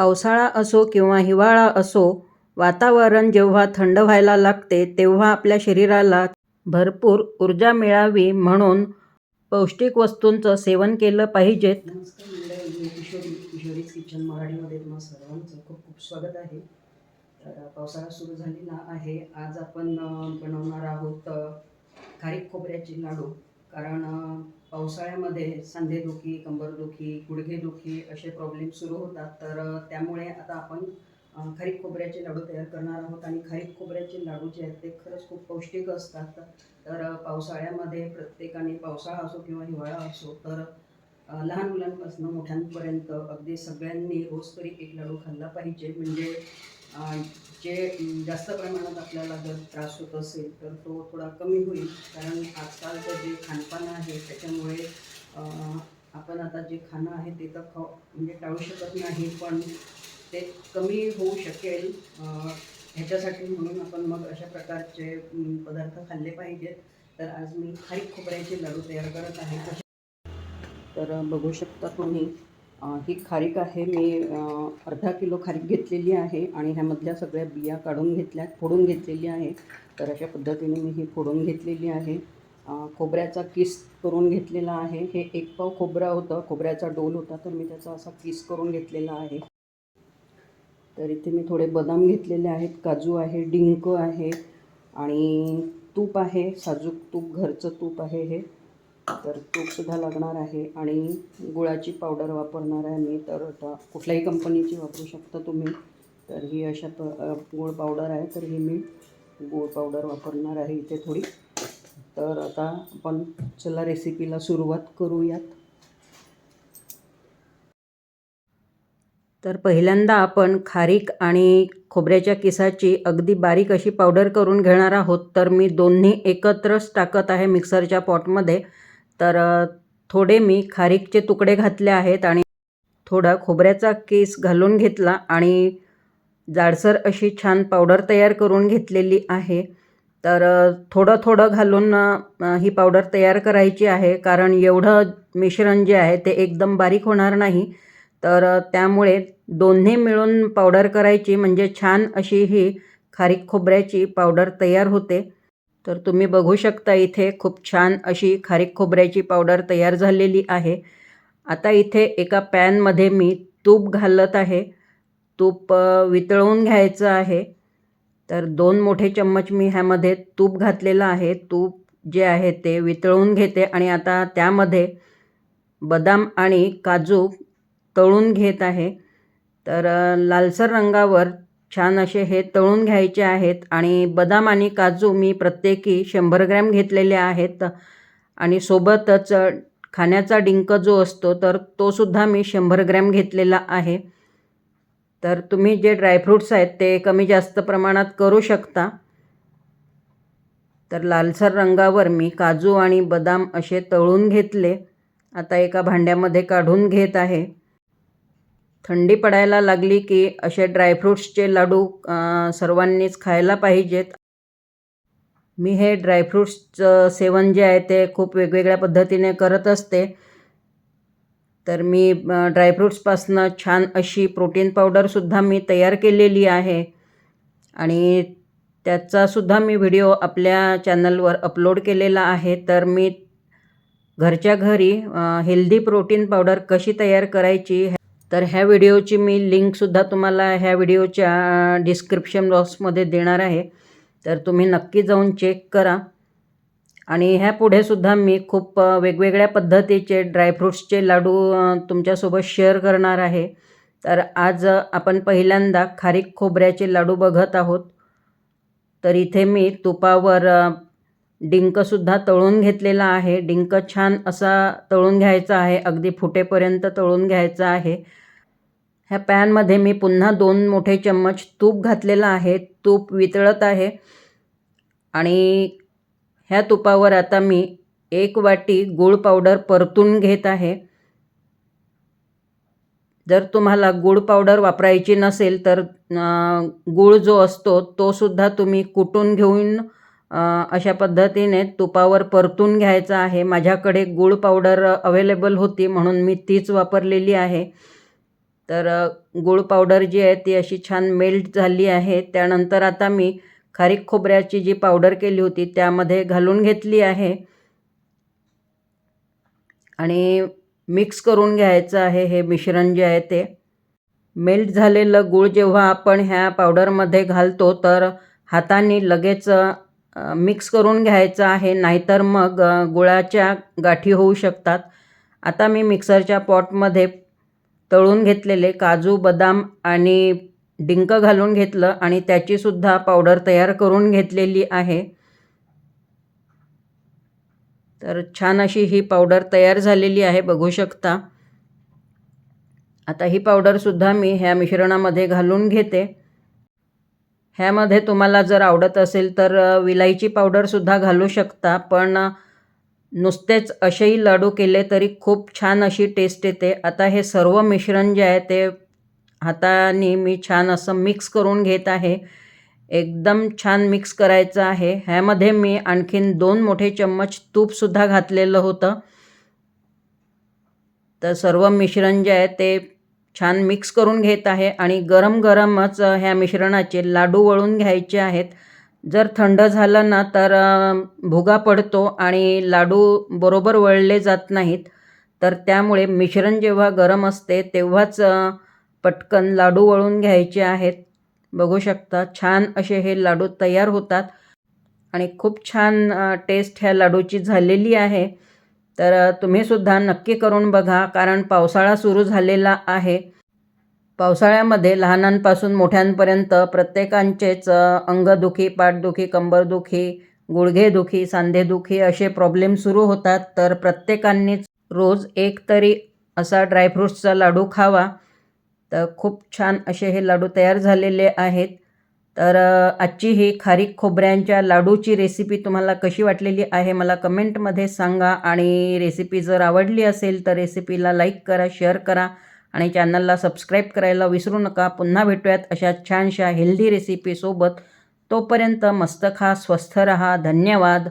पावसाळा असो किंवा हिवाळा असो वातावरण जेव्हा थंड व्हायला लागते तेव्हा आपल्या शरीराला भरपूर ऊर्जा मिळावी म्हणून पौष्टिक वस्तूंचं सेवन केलं पाहिजेत किशोरी किचन मराठीमध्ये तुम्हाला सर्वांचं खूप खूप स्वागत आहे. तर पावसाळा सुरू झालेला आहे. आज आपण बनवणार आहोत खारीक खोबऱ्याचे लाडू. कारण पावसाळ्यामध्ये सांधेदुखी कंबरदुखी गुडघेदुखी असे प्रॉब्लेम सुरू होतात. तर त्यामुळे आता आपण खरीप खोबऱ्याचे लाडू तयार करणार आहोत आणि खरीप खोबऱ्याचे लाडू जे आहेत ते खरंच खूप पौष्टिक असतात. तर पावसाळ्यामध्ये प्रत्येकाने पावसाळा असो किंवा हिवाळा असो तर लहान मुलांपासून मोठ्यांपर्यंत अगदी सगळ्यांनी रोज तरी एक लाडू खाल्ला पाहिजे. म्हणजे जे जास्त प्रमाणात आपल्याला जर त्रास होत असेल तर तो थोडा कमी होईल. कारण आजकालचं जे खानपान आहे त्याच्यामुळे आपण आता जे खाणं आहे ते तर खाऊ म्हणजे टाळू शकत नाही पण ते कमी होऊ शकेल. ह्याच्यासाठी म्हणून आपण मग अशा प्रकारचे पदार्थ खाल्ले पाहिजेत. तर आज मी खारीक खोबऱ्याचे लाडू तयार करत आहे. तर बघू शकता तुम्ही ही खारीक आहे. मी अर्धा किलो खारीक घेतलेली आहे आणि ह्यामधल्या सगळ्या बिया काढून घेतल्या फोडून घेतलेली आहे. तर अशा पद्धतीने मी ही फोडून घेतलेली आहे. खोबऱ्याचा किस करून घेतलेला आहे. हे एक पाव खोबरा होतं. खोबऱ्याचा डोल होता तर मी त्याचा असा किस करून घेतलेला आहे. तर इथे मी थोडे बदाम घेतलेले आहेत. काजू आहे डिंक आहे आणि तूप आहे. साजूक तूप घरचं तूप आहे हे. तर तूपसुद्धा लागणार आहे आणि गुळाची पावडर वापरणार आहे मी. तर आता कुठल्याही कंपनीची वापरू शकता तुम्ही. तर ही अशा प गुळ पावडर आहे. तर ही मी गुळ पावडर वापरणार आहे इथे थोडी. तर आता आपण चला रेसिपीला सुरुवात करूयात. तर पहिल्यांदा आपण खारीक आणि खोबऱ्याच्या किसाची अगदी बारीक अशी पावडर करून घेणार आहोत. तर मी दोन्ही एकत्रच टाकत आहे मिक्सरच्या पॉटमध्ये. तर थोडे मी खारीकचे तुकडे घातले आहेत आणि थोडा खोबऱ्याचा केस घालून घेतला आणि जाडसर अशी छान पावडर तयार करून घेतलेली आहे. तर थोडं थोडं घालून ही पावडर तयार करायची आहे. कारण एवढं मिश्रण जे आहे ते एकदम बारीक होणार नाही. तर त्यामुळे दोन्ही मिळून पावडर करायची म्हणजे छान अशी ही खारीक खोबऱ्याची पावडर तयार होते. तर तुम्ही बघू शकता इथे खूप छान अशी खारीक खोबऱ्याची पावडर तयार झालेली आहे. आता इथे एका पॅनमध्ये मी तूप घालत आहे. तूप वितळवून घ्यायचं आहे. तर दोन मोठे चम्मच मी ह्यामध्ये तूप घातलेलं आहे. तूप जे आहे ते वितळवून घेते आणि आता त्यामध्ये बदाम आणि काजू तळून घेत आहे. तर लालसर रंगावर छान असे हे तळून घ्यायचे आहेत आणि बदाम आणि काजू मी प्रत्येकी शंभर ग्रॅम घेतलेले आहेत. आणि सोबतच खाण्याचा डिंक जो असतो तर तो सुद्धा मी शंभर ग्रॅम घेतलेला आहे. तर तुम्ही जे ड्रायफ्रूट्स आहेत ते कमी जास्त प्रमाणात करू शकता. तर लालसर रंगावर मी काजू आणि बदाम असे तळून घेतले. आता एका भांड्यामध्ये काढून घेत आहे. थंडी पडायला लागली की असे ड्रायफ्रूट्सचे लाडू सर्वांनीच खायला पाहिजेत. मी हे ड्रायफ्रूट्सचं सेवन जे आहे ते खूप वेगवेगळ्या पद्धतीने करत असते. तर मी अ, ड्रायफ्रूट्सपासनं छान अशी प्रोटीन पावडरसुद्धा मी तयार केलेली आहे. आणि त्याचासुद्धा मी व्हिडिओ आपल्या चॅनलवर अपलोड केलेला आहे. तर मी घरच्या घरी हेल्दी प्रोटीन पावडर कशी तयार करायची तर ह्या व्हिडिओची मी लिंकसुद्धा तुम्हाला ह्या व्हिडिओच्या डिस्क्रिप्शन बॉक्समध्ये देणार आहे. तर तुम्ही नक्की जाऊन चेक करा. आणि ह्या पुढेसुद्धा मी खूप वेगवेगळ्या पद्धतीचे ड्रायफ्रूट्सचे लाडू तुमच्यासोबत शेअर करणार आहे. तर आज आपण पहिल्यांदा खारीक खोबऱ्याचे लाडू बघत आहोत. तर इथे मी तुपावर डिंकसुद्धा तळून घेतलेला आहे. डिंक छान असा तळून घ्यायचा आहे. अगदी फुटेपर्यंत तळून घ्यायचा आहे. ह्या पॅनमध्ये मी पुन्हा दोन मोठे चम्मच तूप घातलेलं आहे. तूप वितळत आहे. आणि ह्या तुपावर आता मी एक वाटी गूळ पावडर परतून घेत आहे. जर तुम्हाला गूळ पावडर वापरायची नसेल तर गूळ जो असतो तोसुद्धा तुम्ही कुटून घेऊन अशा पद्धतीने तुपावर परतून घ्यायचा आहे. माझ्याकडे गूळ पावडर अवेलेबल होती म्हणून मी तीच वापरलेली आहे. तर गुळ गूळ पावडर जी आहे ती अशी छान मेल्ट झाली आहे. त्यानंतर आता मी खारीक खोबऱ्याची जी पावडर केली होती त्यामध्ये घालून घेतली आहे. आणि मिक्स करून घ्यायचं आहे हे मिश्रण जे आहे ते. मेल्ट झालेलं गूळ जेव्हा आपण ह्या पावडरमध्ये घालतो तर हाताने लगेच मिक्स करून घ्यायचं आहे नाहीतर मग गुळाच्या गाठी होऊ शकतात. आता मी मिक्सरच्या पॉटमध्ये तळून घेतलेले काजू बदाम आणि डिंक घालून घेतलं आणि त्याचीसुद्धा पावडर तयार करून घेतलेली आहे. तर छान अशी ही पावडर तयार झालेली आहे बघू शकता. आता ही पावडरसुद्धा मी ह्या मिश्रणामध्ये घालून घेते. ह्यामध्ये तुम्हाला जर आवडत असेल तर विलायची पावडरसुद्धा घालू शकता पण नुसतेच असेही लाडू केले तरी खूप छान अशी टेस्ट येते. आता हे सर्व मिश्रण जे आहे ते हाताने मी छान असं मिक्स करून घेत आहे. एकदम छान मिक्स करायचं आहे. ह्यामध्ये मी आणखीन दोन मोठे चम्मच तूपसुद्धा घातलेलं होतं. तर सर्व मिश्रण जे आहे ते छान मिक्स करून घेत आहे आणि गरम गरमच ह्या मिश्रणाचे लाडू वळून घ्यायचे आहेत. जर थंड झालं ना तर भुगा पडतो आणि लाडू बरोबर वळले जात नाहीत. तर त्यामुळे मिश्रण जेव्हा गरम असते तेव्हाच पटकन लाडू वळून घ्यायचे आहेत. बघू शकता छान असे हे लाडू तयार होतात. आणि खूप छान टेस्ट ह्या लाडूची झालेली आहे. तर तुम्हीसुद्धा नक्की करून बघा कारण पावसाळा सुरू झालेला आहे. पावसाळ्यामध्ये लहानांपासून मोठ्यांपर्यंत प्रत्येकांचेच अंगदुखी पाठदुखी कंबरदुखी गुडघेदुखी सांधेदुखी असे प्रॉब्लेम सुरू होतात. तर प्रत्येकांनीच रोज एक तरी असा ड्रायफ्रूट्सचा लाडू खावा. तर खूप छान असे हे लाडू तयार झालेले आहेत. तर आजची ही खारीक खोबऱ्यांच्या लाडूची रेसिपी तुम्हाला कशी वाटलेली आहे मला कमेंटमध्ये सांगा आणि रेसिपी जर आवडली असेल तर रेसिपीला लाईक करा शेअर करा आणि चॅनलला सबस्क्राईब करायला विसरू नका. पुन्हा भेटूयात अशा छानशा हेल्दी रेसिपीसोबत तोपर्यंत मस्त खा स्वस्थ रहा. धन्यवाद.